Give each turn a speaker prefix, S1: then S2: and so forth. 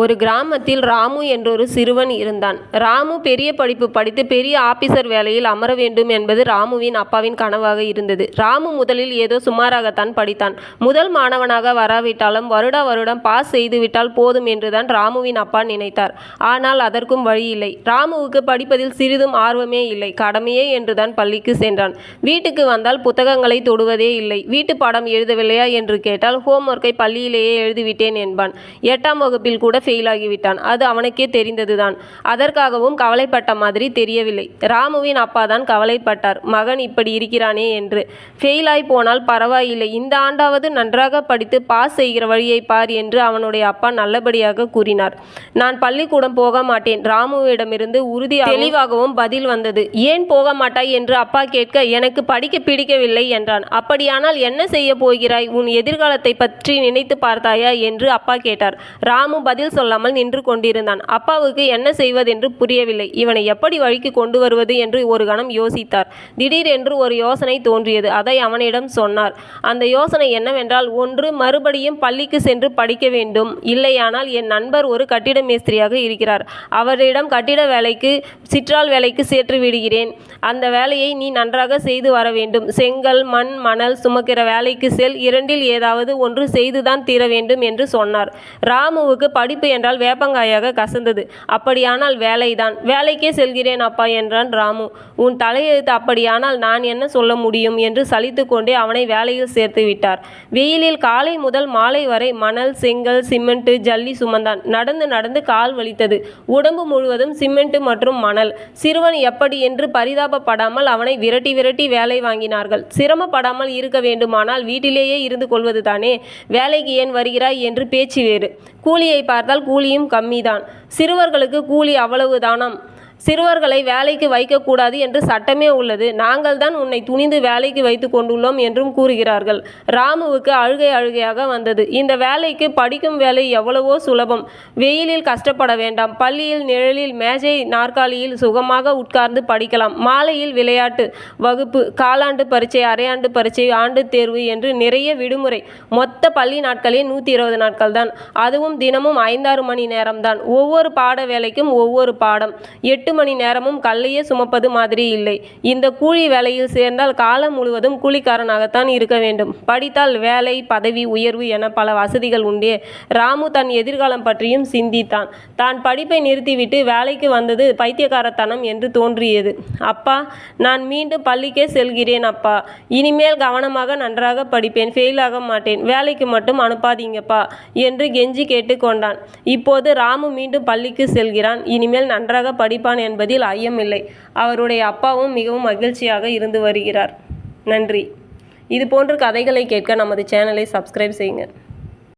S1: ஒரு கிராமத்தில் ராமு என்றொரு சிறுவன் இருந்தான். ராமு பெரிய படிப்பு படித்து பெரிய ஆபீசர் வேலையில் அமர வேண்டும் என்பது ராமுவின் அப்பாவின் கனவாக இருந்தது. ராமு முதலில் ஏதோ சுமாராகத்தான் படித்தான். முதல் மாணவனாக வராவிட்டாலும் வருடா வருடம் பாஸ் செய்துவிட்டால் போதும் என்றுதான் ராமுவின் அப்பா நினைத்தார். ஆனால் அதற்கும் வழியில்லை. ராமுவுக்கு படிப்பதில் சிறிதும் ஆர்வமே இல்லை. கடமையே என்றுதான் பள்ளிக்கு சென்றான். வீட்டுக்கு வந்தால் புத்தகங்களை தொடுவதே இல்லை. வீட்டுப்பாடம் எழுதவில்லையா என்று கேட்டால் ஹோம் ஒர்க்கை பள்ளியிலேயே எழுதிவிட்டேன் என்பான். எட்டாம் வகுப்பில் கூட ஃபெயிலாகிவிட்டான். அது அவனுக்கே தெரிந்ததுதான். அதற்காகவும் கவலைப்பட்ட மாதிரி தெரியவில்லை. ராமுவின் அப்பா தான் கவலைப்பட்டார். மகன் இப்படி இருக்கிறானே என்று. ஃபெயிலாய் போனால் பரவாயில்லை இந்த ஆண்டாவது நன்றாக படித்து பாஸ் செய்கிற வழியை பார் என்று அவனுடைய அப்பா நல்லபடியாக கூறினார். நான் பள்ளிக்கூடம் போக மாட்டேன் ராமுவிடமிருந்து உறுதி தெளிவாகவும் பதில் வந்தது. ஏன் போக மாட்டாய் என்று அப்பா கேட்க எனக்கு படிக்க பிடிக்கவில்லை என்றான். அப்படியானால் என்ன செய்ய போகிறாய் உன் எதிர்காலத்தை பற்றி நினைத்துப் பார்த்தாயா என்று அப்பா கேட்டார். ராமு பதில் சொல்லாமல் நின்று கொண்டிருந்தான். அப்பாவுக்கு என்ன செய்வதென்று புரியவில்லை. இவனை எப்படி வழிக்கு கொண்டு வருவது என்று ஒரு கணம் யோசித்தார். திடீரென்று ஒரு யோசனை தோன்றியது. அதை அவனிடம் சொன்னார். அந்த யோசனை என்னவென்றால் ஒன்று மறுபடியும் பள்ளிக்கு சென்று படிக்க வேண்டும். இல்லையானால் என் நண்பர் ஒரு கட்டிட மேஸ்திரியாக இருக்கிறார். அவரிடம் கட்டிட வேலைக்கு சிற்றால் வேலைக்கு சேற்று விடுகிறேன். அந்த வேலையை நீ நன்றாக செய்து வர வேண்டும். செங்கல் மண் மணல் சுமக்கிற வேலைக்கு செல். இரண்டில் ஏதாவது ஒன்று செய்துதான் தீர வேண்டும் என்று சொன்னார். ராமுவுக்கு படிப்பு என்றால் வேப்பங்காயாக கசந்தது. அப்படியானால் வேலைதான். வேலைக்கே செல்கிறேன் அப்பா என்றான் ராமு. உன் தலையெழுத்து அப்படியானால் நான் என்ன சொல்ல முடியும் என்று சலித்துக்கொண்டே அவனை வேலையில் சேர்த்துவிட்டார். வெயிலில் காலை முதல் மாலை வரை மணல் செங்கல் சிமெண்ட் ஜல்லி சுமந்தான். நடந்து நடந்து கால் வலித்தது. உடம்பு முழுவதும் சிமெண்ட் மற்றும் மணல். சிறுவன் எப்படி என்று பரிதாபப்படாமல் அவனை விரட்டி விரட்டி வேலை வாங்கினார்கள். சிரமப்படாமல் இருக்க வேண்டுமானால் வீட்டிலேயே இருந்து கொள்வது தானே வேலைக்கு ஏன் வருகிறாய் என்று பேச்சு வேறு. கூலியை பார்த்தால் கூலியும் கம்மிதான். சிறுவர்களுக்கு கூலி அவ்வளவுதானாம். சிறுவர்களை வேலைக்கு வைக்கக்கூடாது என்று சட்டமே உள்ளது. நாங்கள்தான் உன்னை துணிந்து வேலைக்கு வைத்துக் கொண்டுள்ளோம் என்றும் கூறுகிறார்கள். ராமுவுக்கு அழுகை அழுகையாக வந்தது. இந்த வேலைக்கு படிக்கும் வேலை எவ்வளவோ சுலபம். வெயிலில் கஷ்டப்பட வேண்டாம். பள்ளியில் நிழலில் மேஜை நாற்காலியில் சுகமாக உட்கார்ந்து படிக்கலாம். மாலையில் விளையாட்டு வகுப்பு காலாண்டு பரீட்சை அரையாண்டு பரீட்சை ஆண்டு தேர்வு என்று நிறைய விடுமுறை. மொத்த பள்ளி நாட்களே நூற்றி இருபது நாட்கள் தான் அதுவும் தினமும் ஐந்தாறு மணி நேரம்தான். ஒவ்வொரு பாட வேலைக்கும் ஒவ்வொரு பாடம். எட்டு மணி நேரமும் கல்லையே சுமப்பது மாதிரி இல்லை. இந்த கூலி வேலையில் சேர்ந்தால் காலம் முழுவதும் கூலிக்காரனாகத்தான் இருக்க வேண்டும். படித்தால் வேலை பதவி உயர்வு என பல வசதிகள் உண்டே. ராமு தன் எதிர்காலம் பற்றியும் சிந்தித்தான். தான் படிப்பை நிறுத்திவிட்டு வேலைக்கு வந்தது பைத்தியக்காரத்தனம் என்று தோன்றியது. அப்பா நான் மீண்டும் பள்ளிக்கே செல்கிறேன் அப்பா. இனிமேல் கவனமாக நன்றாக படிப்பேன். ஃபெயிலாக மாட்டேன். வேலைக்கு மட்டும் அனுப்பாதீங்கப்பா என்று கெஞ்சி கேட்டுக் கொண்டான். இப்போது ராமு மீண்டும் பள்ளிக்கு செல்கிறான். இனிமேல் நன்றாக படிப்பான் என்பதில் ஐயமில்லை. அவருடைய அப்பாவும் மிகவும் மகிழ்ச்சியாக இருந்து வருகிறார். நன்றி. இதுபோன்ற கதைகளை கேட்க நமது சேனலை சப்ஸ்கிரைப் செய்யுங்க.